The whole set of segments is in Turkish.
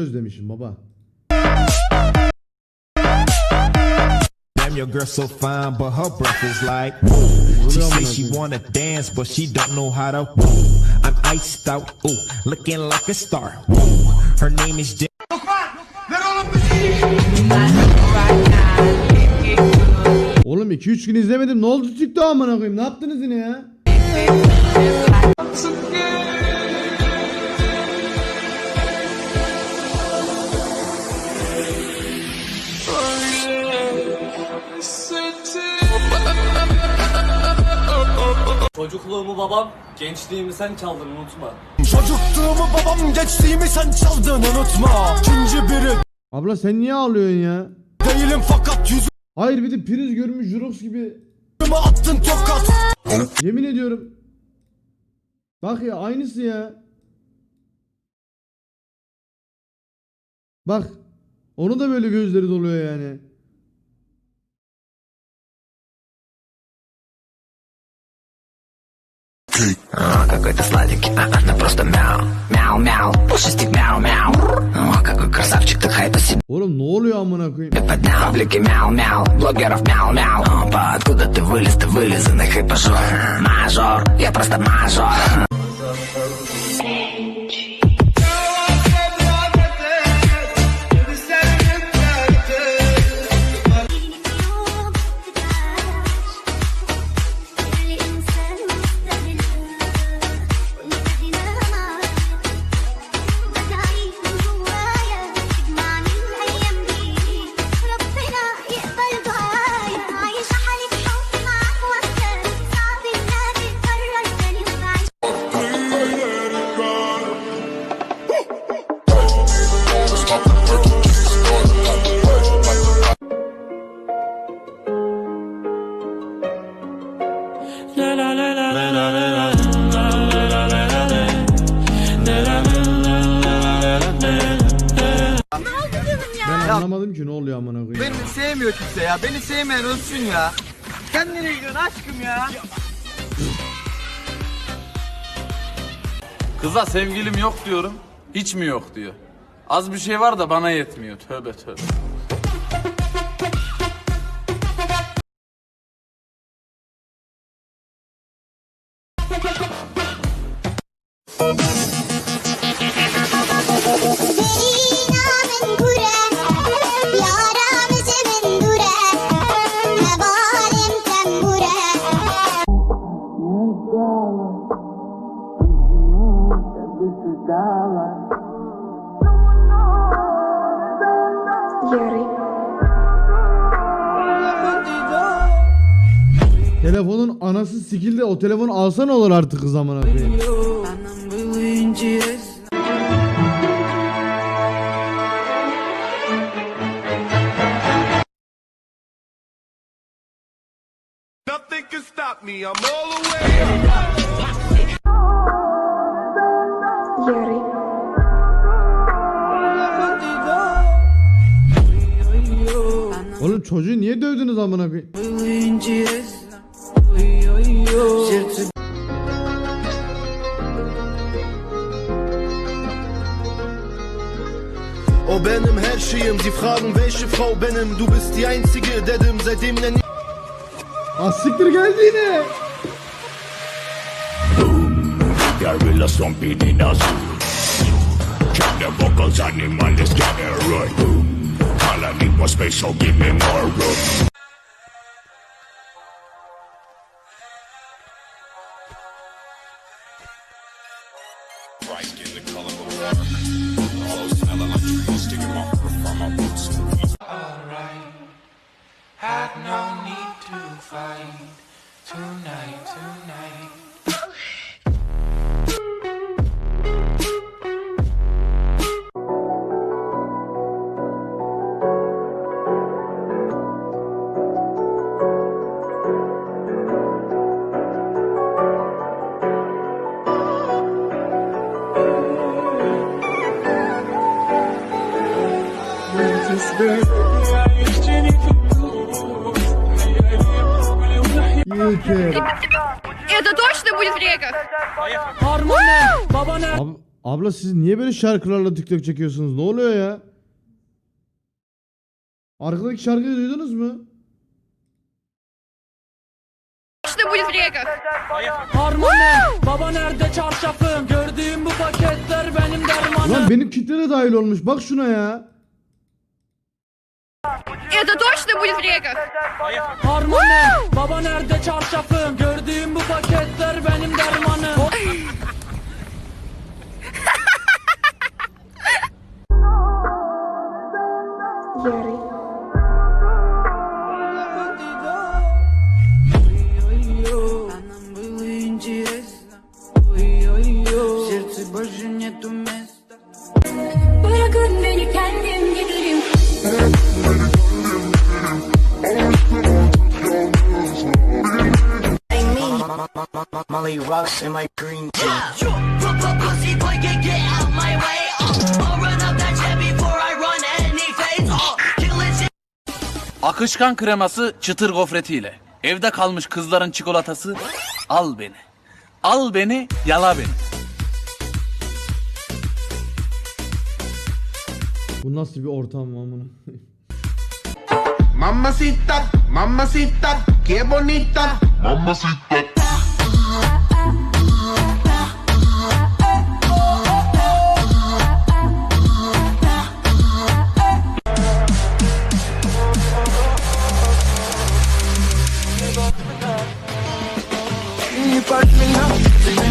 özlemişim baba. Damn, your girl so fine, but her breath is like woo. She say she wanna dance, but she don't know how to woo. I'm iced out, ooh, looking like a star. Woo. Her name is Jen. Oğlum 2-3 gün izlemedim. Ne oldu TikTok amına koyayım? Ne yaptınız yine ya? Çocukluğumu babam, gençliğimi sen çaldın unutma. Çocukluğumu babam geçtiğimi sen çaldın unutma İkinci biri Abla sen niye ağlıyorsun ya? değilim fakat yüzüme Hayır bir de priz görmüş Jurox gibi. attın tokat Yemin ediyorum. Bak ya aynısı ya. Bak. Onu da böyle gözleri doluyor yani. А, какой ты сладенький, а, а, ну просто мяу, мяу, мяу, пушистик, мяу, мяу. О, какой красавчик, ты хайпа себе Oğlum ne oluyor amına koyayım? поднял. Паблики, мяу, мяу, блогеров, мяу, мяу. Опа, откуда ты вылез, ты вылезанный хайпажор. Мажор, я просто мажор. Sevmeyen ölsün ya. Sen nereye gidiyorsun aşkım ya? Kıza sevgilim yok diyorum. Hiç mi yok diyor. Az bir şey var da bana yetmiyor. Tövbe tövbe. Telefonun anası sikildi. O telefonu alsan olur artık kız amına koyayım. Nothing can stop me I'm all the way up çocuğu niye dövdünüz amına koyayım? O benim her şeyim Sie fragen welche Frau benim Du bist die einzige dedim seitdem nenn Ah siktir geldi yine. Gorilla stomping in a zoo. Check I need was space, so give me more room. YouTube. Это точно будет в реках? Abi Abla siz niye böyle şarkılarla TikTok çekiyorsunuz? Ne oluyor ya? Arkadaki şarkıyı duydunuz mu? Baba nerede çarşafım? Gördüğüm bu paketler benim dermanım. Lan benim kitle de dahil olmuş. Bak şuna ya. Это точно будет река? Harmoni. Baba nerede çarşafım? Gördüğüm bu paketler benim dermanım. Bırakın İn my green tea. Akışkan kreması çıtır gofretiyle. Evde kalmış kızların çikolatası. Al beni. Al beni, yala beni. Bu nasıl bir ortam amına? Mamacita, mamacita, qué bonita.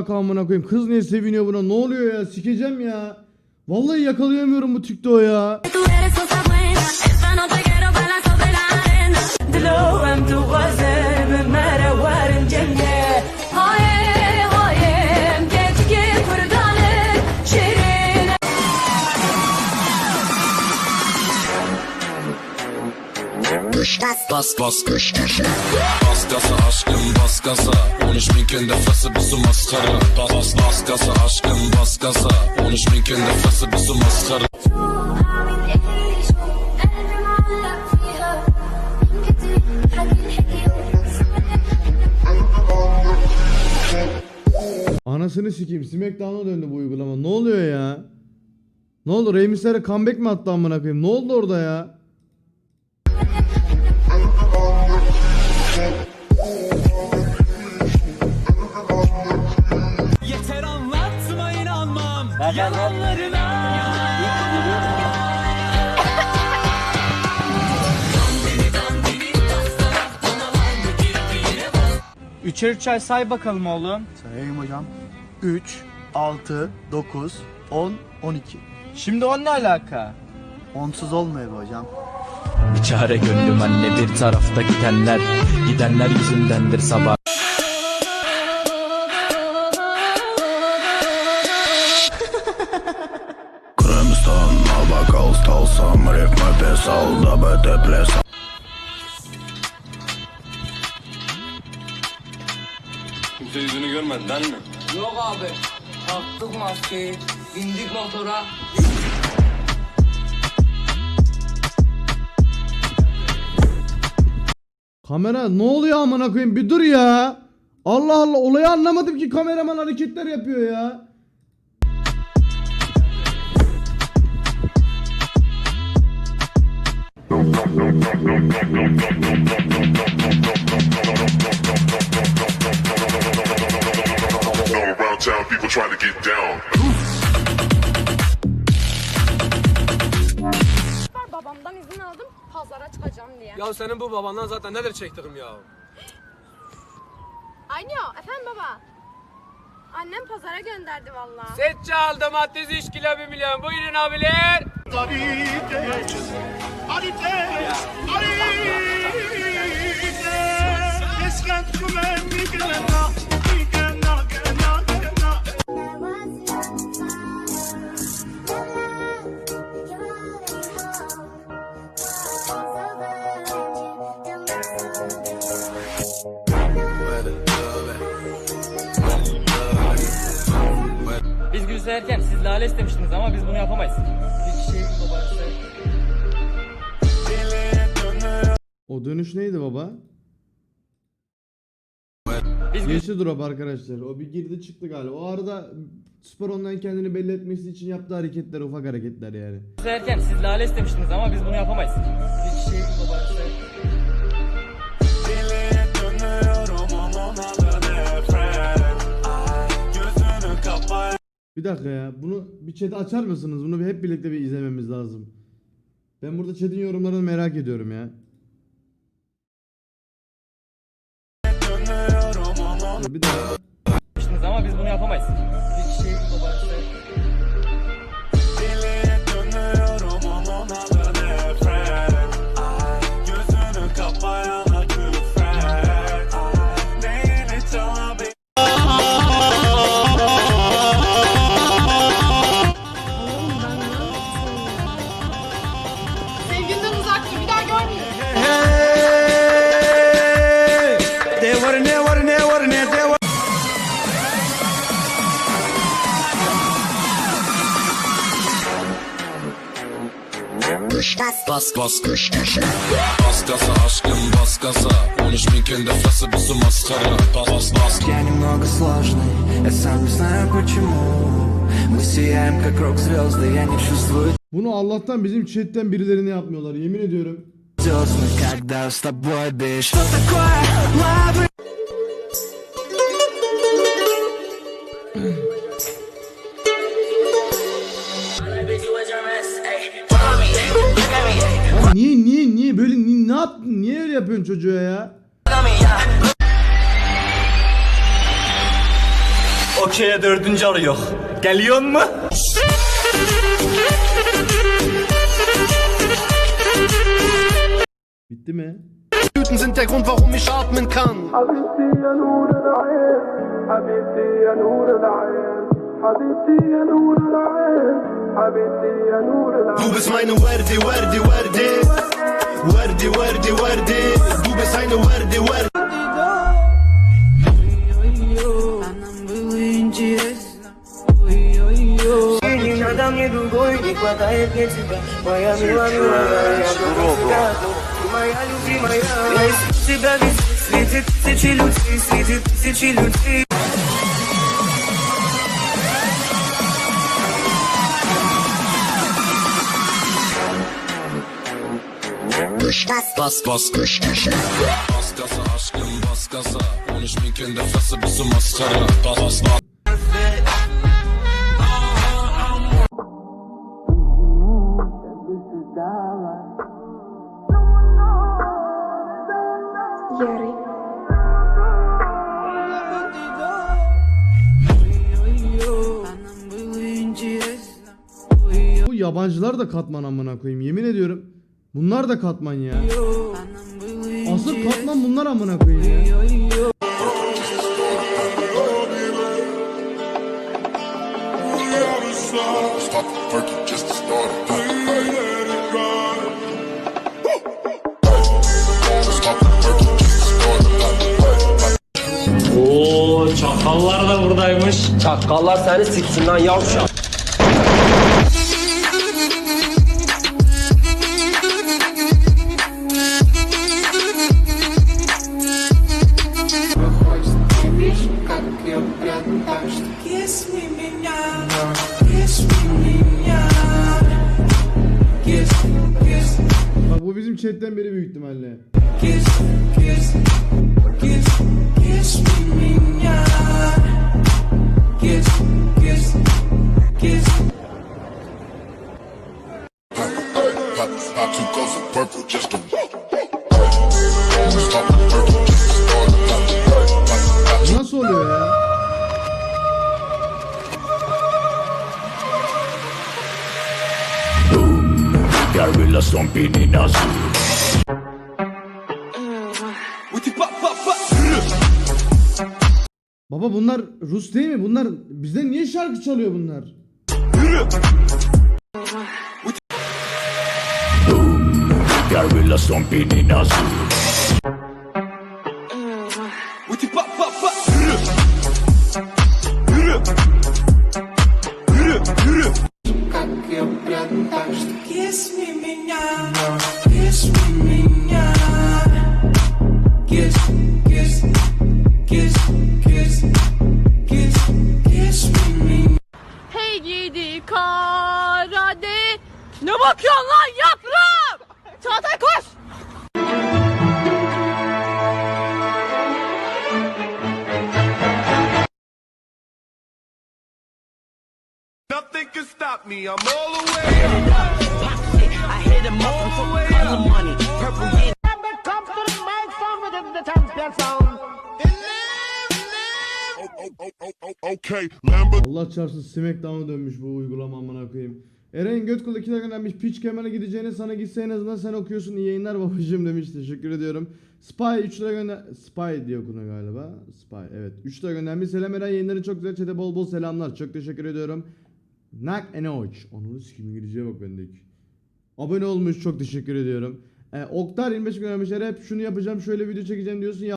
alaka koyayım? Kız niye seviniyor buna? Ne oluyor ya? Sikeceğim ya. Vallahi yakalayamıyorum bu TikTok'u ya. kış Bas bas bas kış kış Bas gaza aşkım bas gaza 13 bin kende fası bizi maskara Bas bas bas gaza aşkım bas gaza 13 bin kende fası bizi maskara Anasını sikeyim. Smackdown'a döndü bu uygulama. Ne oluyor ya? Ne oldu? Rey Mysterio comeback mi attı amına koyayım? Ne oldu orada ya? Yeter anlatma inanmam. Yalanlarına. Üçer üç ay say bakalım oğlum. Sayayım hocam. 3, 6, 9, 10, 12. Şimdi on ne alaka? Onsuz olmuyor be hocam. Bir çare gönlüm anne bir tarafta gidenler Gidenler yüzündendir sabah Kremston, Nova Stalsam, Ritme Pesal, Dabete Plesa Yok abi. Taktık maskeyi. Bindik motora. Kamera ne oluyor amına koyayım? Bir dur ya. Allah Allah olayı anlamadım ki kameraman hareketler yapıyor ya. Around town, people trying to get down. Pazara çıkacağım diye. Ya senin bu babandan zaten neler çektirim ya. Alo efendim baba. Annem pazara gönderdi vallahi. Set çaldım 63 kilo bir milyon. Buyurun abiler. Arite, arite, esken kumen mi gena, Siz lale istemiştiniz ama biz bunu yapamayız. Bir kişi babası. O dönüş neydi baba? Biz Geçti drop arkadaşlar. O bir girdi çıktı galiba. O arada spor ondan kendini belli etmesi için yaptığı hareketler ufak hareketler yani. Gülseverken siz lale istemiştiniz ama biz bunu yapamayız. Bir kişi babası. Bir dakika ya. Bunu bir chat'e açar mısınız? Bunu bir hep birlikte bir izlememiz lazım. Ben burada chat'in yorumlarını merak ediyorum ya. Bir istemiştiniz ama biz bunu yapamayız. Bir kişi babası. Bas bas kış kış Bas gaza aşkım bas gaza 13 bin kendi frası bizi maskara Bas bas bas Я немного сложный, я сам не знаю почему Мы сияем как рок-звезды, я не чувствую Bunu Allah'tan bizim chat'ten birilerini yapmıyorlar. Yemin ediyorum. звездно, когда с тобой, бишь Что такое лавы? Niye niye niye böyle ni- ne yaptın? Niye öyle yapıyorsun çocuğa ya? Okey'e dördüncü arı yok. Geliyor mu? Bitti mi? Blüten sind der Grund, warum ich atmen kann. دوبس عين وردي وردي وردي وردي وردي وردي دوبس عين وردي وردي мне другой не хватает для тебя. Моя милая, милая, я тебя Моя любимая, я тебя везде Среди тысячи людей, среди тысячи людей. Werdi. Bas bas kış kış Bas gaza aşkım bas gaza 13 bin kendi frası bizi maskara Bas bas bas Ярый. Bu yabancılar da katman amına koyayım. Yemin ediyorum. Bunlar da katman ya. Asıl katman bunlar amına koyayım ya. Oo çakallar da buradaymış. Çakallar seni siksin lan yavşak. Bak bu bizim chatten biri büyük ihtimalle. Pop, pop two ghosts of purple just to Got a Gorilla stomping in a zoo. Baba bunlar Rus değil mi? Bunlar bizde niye şarkı çalıyor bunlar? Gorilla zoo. Kiss me, No. Okay, Lambo. Allah çarpsın Smackdown'a dönmüş bu uygulama amına koyayım. Eren Götkul 2 göndermiş. Pitch kemer'e gideceğine sana gitse en azından sen okuyorsun. İyi yayınlar babacığım demiş. Teşekkür ediyorum. Spy 3 lira gönder... Spy diye okunuyor galiba. Spy evet. 3 lira göndermiş. Selam Eren yayınların çok güzel. Çete bol bol selamlar. Çok teşekkür ediyorum. Nak Enoch. Onu sikim İngilizceye bak bendeki. Abone olmuş. Çok teşekkür ediyorum. Ee, Oktar 25 göndermiş. Eren hep şunu yapacağım şöyle video çekeceğim diyorsun. Ya